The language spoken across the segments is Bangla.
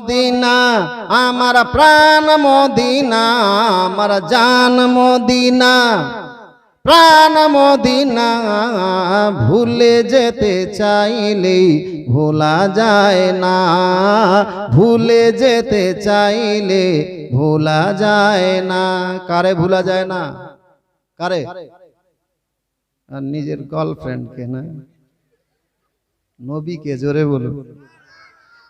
মদিনা, আমার প্রাণ মদিনা, আমার জান মদিনা। প্রাণ মদিনা, ভুলে যেতে চাইলেই ভোলা যায় না। ভুলে যেতে চাইলে ভোলা যায় না। কারে ভোলা যায় না? কারে? আর নিজের গার্লফ্রেন্ডকে না? নবীকে জোরে বলুন।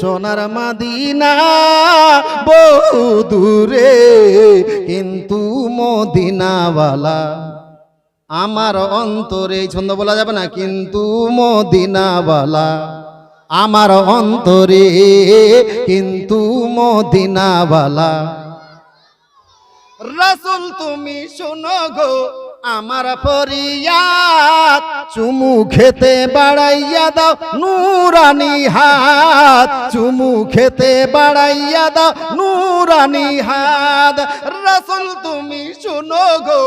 সোনার মদিনা বহু দূরে, কিন্তু মদিনাওয়ালা আমার অন্তরে ছন্দ বলা যাবে না, কিন্তু মদিনাওয়ালা আমার অন্তরে, কিন্তু মদিনাওয়ালা। রসুল তুমি শোনো গো আমার ফরিয়াদ চুমু খেতে বাড়াইয়া দাও নুরানি হাত চুমু খেতে বাড়াইয়া দাও নুরানি হাত রসুল, তুমি শোনো গো,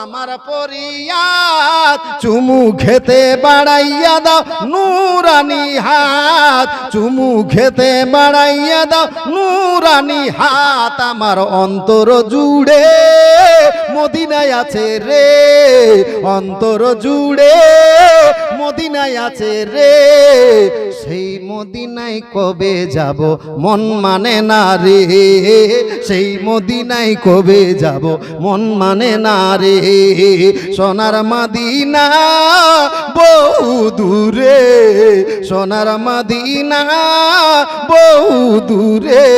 আমার ফরিয়াদ। চুমু খেতে বাড়াইয়া দাও নুরানি হাত। চুমু খেতে বাড়াইয়া দাও নুরানি হাত। আমার অন্তর জুড়ে মদিনায় আছে রে। অন্তর জুড়ে মদিনায় আছে রে। সেই মদিনায় কবে যাব, মন মানে না রে। সেই মদিনায় কবে যাব? মন মানে না রে। সোনার মদিনা বহু দূরে। সোনার মদিনা বহু দূরে।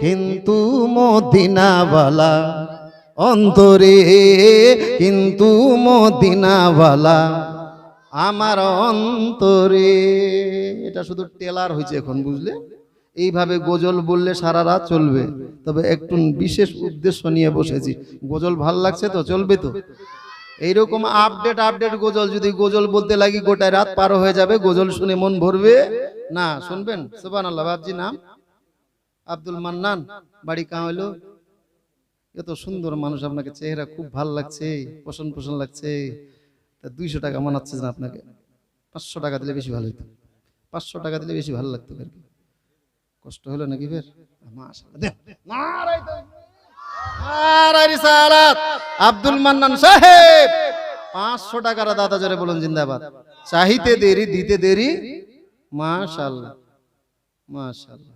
কিন্তু মদিনাওয়ালা অন্তরে, কিন্তু মদিনাওয়ালা আমার অন্তরে। এটা শুধু টেলার হয়েছে এখন, বুঝলে? এইভাবে গজল বললে সারা রাত চলবে। তবে একটু বিশেষ উদ্দেশ্য নিয়ে বসেছি। গজল ভালো লাগছে তো? চলবে তো? এইরকম আপডেট আপডেট গজল, যদি গজল বলতে লাগি গোটায় রাত পার হয়ে যাবে, গজল শুনে মন ভরবে? না, শুনবেন? সুবান আল্লাহ বাবজি নাম। আব্দুল মান্নান, বাড়ি কাঁ হইল? এত সুন্দর মানুষ আপনাকে, চেহারা খুব ভালো লাগছে পছন্দ পছন্দ লাগছে। তা দুইশো টাকা মানাচ্ছে না আপনাকে। পাঁচশো টাকা দিলে বেশি ভালো হতো পাঁচশো টাকা দিলে বেশি ভালো লাগতো আর কি। কষ্ট হলো নাকি ফের। আব্দুল মান্নান সাহেব। পাঁচশো টাকার দাদা জোরে বলুন, জিন্দাবাদ। চাহিতে দেরি, দিতে দেরি। মাশাল্লাহ মাশাল্লাহ